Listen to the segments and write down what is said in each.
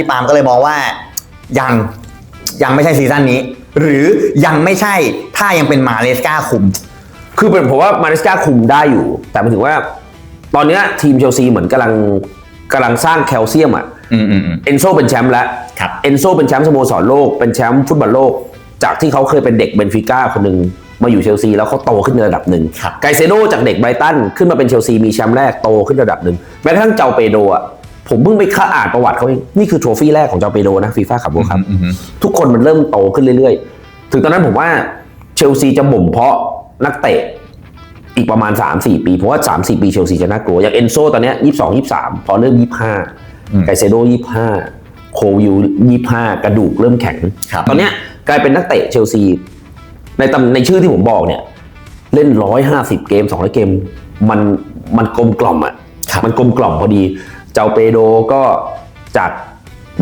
พี่ปาล์มก็เลยมองว่ายังยังไม่ใช่ซีซั่นนี้ หรือยังไม่ใช่ถ้ายังเป็นมาเลสกาคุม คือเป็นผมว่ามาริสกาคุมได้อยู่ แต่หมายถึงว่า ตอนเนี้ยทีมเชลซีเหมือนกำลังกำลังสร้างแคลเซียมอะ อืมอืมอืม เอนโซเป็นแชมป์แล้ว ครับ เอนโซเป็นแชมป์สโมสรโลก เป็นแชมป์ฟุตบอลโลก จากที่เขาเคยเป็นเด็กเบนฟิก้าคนหนึ่งมาอยู่เชลซีแล้วเขาโตขึ้นในระดับหนึ่ง ครับ ไกเซโดจากเด็กไบรตันขึ้นมาเป็นเชลซีมีแชมป์แรกโตขึ้นระดับหนึ่งแม้กระทั่งเจ้าเปโดอะ ผมเพิ่งไปค่าอ่านประวัติเขาเองนี่คือโทรฟี่แรกของเจ้าเปโดนะฟีฟ่าขับครับอืมอืมทุกคนมันเริ่มโตขึ้นเรื่อยๆ ถึงตอนนั้นผมว่าเชลซีจะบ่มเพาะนักเตะอีกประมาณ 3-4 ปีเพราะว่า 3-4 ปีเชลซีจะน่ากลัว อย่างเอนโซตอนเนี้ย22 23พอเริ่ม25ไกเซโด25โควิล25กระดูกเริ่มแข็งครับตอนเนี้ยกลายเป็นนักเตะเชลซี ในตำในชื่อที่ผมบอกเนี่ย เล่น150เกม200เกม มันมันกลมกล่อมอะครับมันกลมกล่อมพอดี เจ้าเปโดก็จาก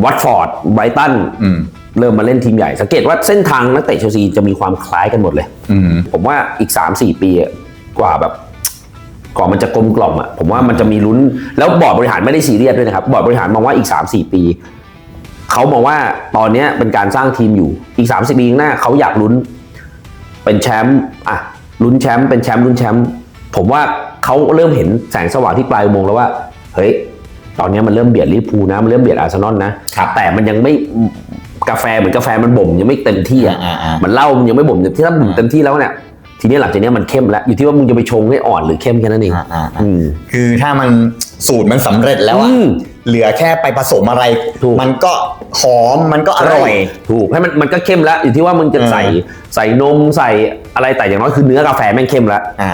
วัตฟอร์ดไบรตันอืม เริ่มมาเล่นทีมใหญ่ สังเกตว่าเส้นทางนักเตะเชลซีจะมีความคล้ายกันหมดเลย อืม ผมว่าอีก 3-4 ปีอะกว่าแบบกว่ามันจะกลมกล่อมอะผมว่ามันจะมีลุ้น แล้วบอร์ดบริหารไม่ได้ซีเรียสด้วยนะครับ บอร์ดบริหารมองว่าอีก 3-4 ปี เขามองว่าตอนเนี้ยเป็นการสร้างทีมอยู่อีก 30 ปีข้างหน้าเขาอยากลุ้น เป็นแชมป์อะลุ้นแชมป์เป็นแชมป์ลุ้นแชมป์ผมว่าเขาเริ่มเห็นแสงสว่างที่ปลายอุโมงค์แล้วว่า เฮ้ย ตอนเนี้ยมันเริ่มเบียดลิเวอร์พูลนะมันเริ่มเบียดอาร์เซนอลนะครับแต่มันยังไม่กาแฟเหมือนกาแฟมันบ่มยังไม่เต็มที่อะอ่าอ่ามันเหล้ามันยังไม่บ่มเต็มที่ถ้าบ่มเต็มที่แล้วเนี่ยทีนี้หลังจากนี้มันเข้มแล้วอยู่ที่ว่ามึงจะไปชงให้อ่อนหรือเข้มแค่นั้นเองอ่าอ่าอ่าอืมคือถ้ามันสูตรมันสำเร็จแล้วอะอืมเหลือแค่ไปผสมอะไรถูกมันก็หอมมันก็อร่อย ถูกให้มันมันก็เข้มแล้วอยู่ที่ว่ามึงจะเออใส่ใส่นมใส่อะไรแต่อย่างน้อยคือเนื้อกาแฟแม่งเข้มแล้วอ่า